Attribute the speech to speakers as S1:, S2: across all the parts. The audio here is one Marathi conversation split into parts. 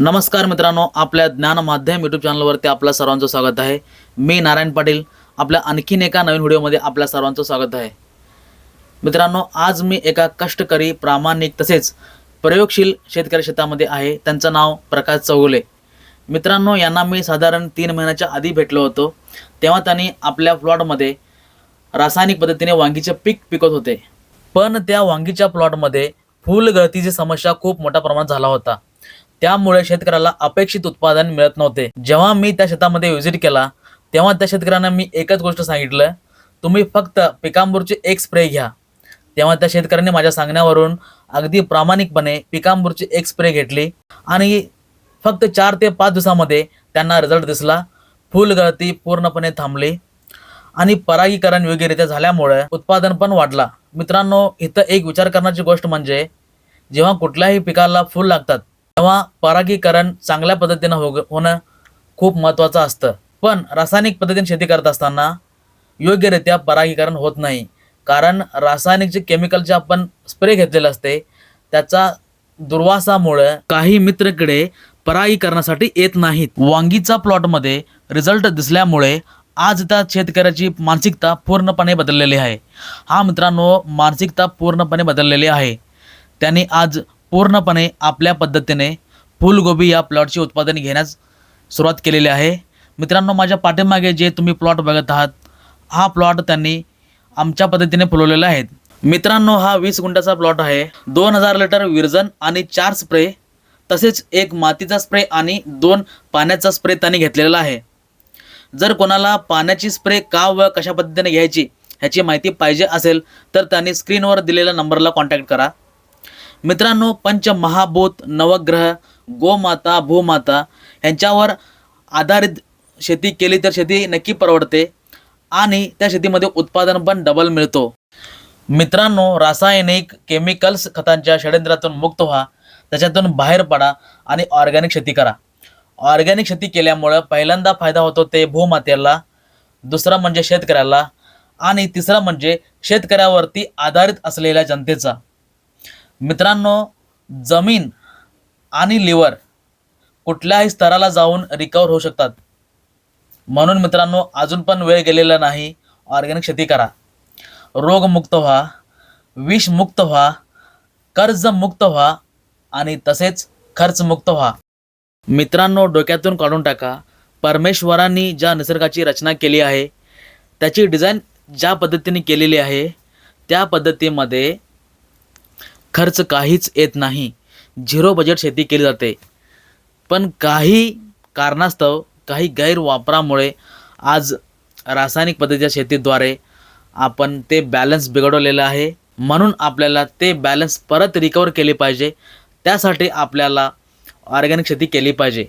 S1: नमस्कार मित्रांनो आपल्या ज्ञान माध्यम यूट्यूब चॅनलवरती आपल्या सर्वांचं स्वागत आहे. मी नारायण पाटील आपल्या आणखीन एका नवीन व्हिडिओमध्ये आपल्या सर्वांचं स्वागत आहे. मित्रांनो आज मी एका कष्टकरी प्रामाणिक तसेच प्रयोगशील शेतकरी शेतामध्ये आहे. त्यांचं नाव प्रकाश चौगुले. मित्रांनो यांना मी साधारण तीन महिन्याच्या आधी भेटलो होतो. तेव्हा त्यांनी आपल्या प्लॉटमध्ये रासायनिक पद्धतीने वांगीचे पीक पिकत होते. पण त्या वांगीच्या प्लॉटमध्ये फुलगळतीची समस्या खूप मोठ्या प्रमाणात झाला होता. त्यामुळे शेतकऱ्याला अपेक्षित उत्पादन मिळत नव्हते. जेव्हा मी त्या शेतामध्ये व्हिजिट केला तेव्हा त्या शेतकऱ्यांना मी एकच गोष्ट सांगितलं तुम्ही फक्त पिकांबूरचे एक स्प्रे घ्या. तेव्हा त्या शेतकऱ्यांनी माझ्या सांगण्यावरून अगदी प्रामाणिकपणे पिकांबूरची एक स्प्रे घेतली आणि फक्त चार ते पाच दिवसामध्ये त्यांना रिझल्ट दिसला. फुलगळती पूर्णपणे थांबली आणि परागीकरण योग्यरित्या झाल्यामुळे उत्पादन पण वाढला. मित्रांनो इथं एक विचार करण्याची गोष्ट म्हणजे जेव्हा कुठल्याही पिकाला फुल लागतात तेव्हा परागीकरण चांगल्या पद्धतीनं हो होणं खूप महत्त्वाचं असतं. पण रासायनिक पद्धतीने शेती करत असताना योग्यरित्या परागीकरण होत नाही. कारण रासायनिक जे केमिकलचे आपण स्प्रे घेतलेले असते त्याचा दुर्वासामुळं काही मित्रकडे परागीकरणासाठी येत नाहीत. वांगीचा प्लॉटमध्ये रिझल्ट दिसल्यामुळे आज त्या शेतकऱ्याची मानसिकता पूर्णपणे बदललेली आहे. हा मित्रांनो मानसिकता पूर्णपणे बदललेली आहे. त्यांनी आज पूर्णपणे आपल्या पद्धतीने फुलगोबी या प्लॉटचे उत्पादन घेण्यास सुरुवात केलेली आहे. मित्रांनो माझ्या पाठीमागे जे तुम्ही प्लॉट बघत आहात हा प्लॉट त्यांनी आमच्या पद्धतीने फुलवलेला आहे. मित्रांनो हा वीस गुंठाचा प्लॉट आहे. दोन हजार लिटर विरजन आणि चार स्प्रे तसेच एक मातीचा स्प्रे आणि दोन पाण्याचा स्प्रे त्यांनी घेतलेला आहे. जर कोणाला पाण्याची स्प्रे का व कशा पद्धतीने घ्यायची ह्याची माहिती पाहिजे असेल तर त्यांनी स्क्रीनवर दिलेल्या नंबरला कॉन्टॅक्ट करा. मित्रांनो पंचमहाभूत नवग्रह गोमाता भूमाता यांच्यावर आधारित शेती केली तर शेती नक्की परवडते आणि त्या शेतीमध्ये उत्पादन पण डबल मिळतो. मित्रांनो रासायनिक केमिकल्स खतांच्या षडयंत्रातून मुक्त व्हा त्याच्यातून बाहेर पडा आणि ऑर्गॅनिक शेती करा. ऑर्गॅनिक शेती केल्यामुळं पहिल्यांदा फायदा होतो ते भूमातेला दुसरा म्हणजे शेतकऱ्याला आणि तिसरा म्हणजे शेतकऱ्यावरती आधारित असलेल्या जनतेचा. मित्रांनो जमीन आणि लिव्हर कुठल्याही स्तराला जाऊन रिकवर होऊ शकतात. म्हणून मित्रांनो अजून पण वेळ गेलेला नाही. ऑर्गॅनिक शेती करा. रोगमुक्त व्हा विषमुक्त व्हा कर्जमुक्त व्हा आणि तसेच खर्चमुक्त व्हा. मित्रांनो डोक्यातून काढून टाका. परमेश्वरांनी ज्या निसर्गाची रचना केली आहे त्याची डिझाईन ज्या पद्धतीने केलेली आहे त्या पद्धतीमध्ये खर्च काहीच येत नाही. झिरो बजेट शेती केली जाते. पण काही कारणास्तव काही गैरवापरामुळे आज रासायनिक पद्धतीच्या शेतीद्वारे आपण ते बॅलन्स बिघडवलेलं आहे. म्हणून आपल्याला ते बॅलन्स परत रिकवर केले पाहिजे. त्यासाठी आपल्याला ऑर्गॅनिक शेती केली पाहिजे.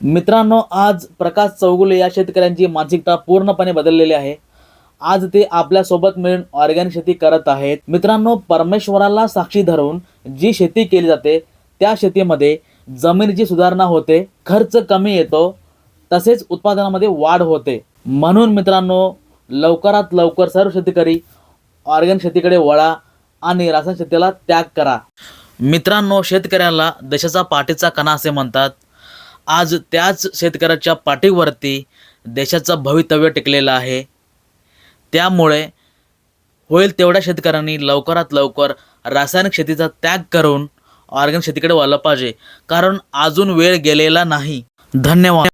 S1: मित्रांनो आज प्रकाश चौगुले या शेतकऱ्यांची मानसिकता पूर्णपणे बदललेली आहे. आज ते आपल्यासोबत मिळून ऑर्गॅनिक शेती करत आहेत. मित्रांनो परमेश्वराला साक्षी धरून जी शेती केली जाते त्या शेतीमध्ये जमिनीची सुधारणा होते खर्च कमी येतो तसेच उत्पादनामध्ये वाढ होते. म्हणून मित्रांनो लवकरात लवकर सर्व शेतकरी ऑर्गॅनिक शेतीकडे वळा आणि रासायनिक शेतीला त्याग करा. मित्रांनो शेतकऱ्याला देशाचा पाठीचा कणा असे म्हणतात. आज त्याच शेतकऱ्याच्या पाठीवरती देशाचं भवितव्य टिकलेलं आहे. त्यामुळे होईल तेवढ्या शेतकऱ्यांनी लवकरात लवकर रासायनिक शेतीचा त्याग करून ऑर्गॅनिक शेतीकडे वळलं पाहिजे. कारण अजून वेळ गेलेला नाही. धन्यवाद.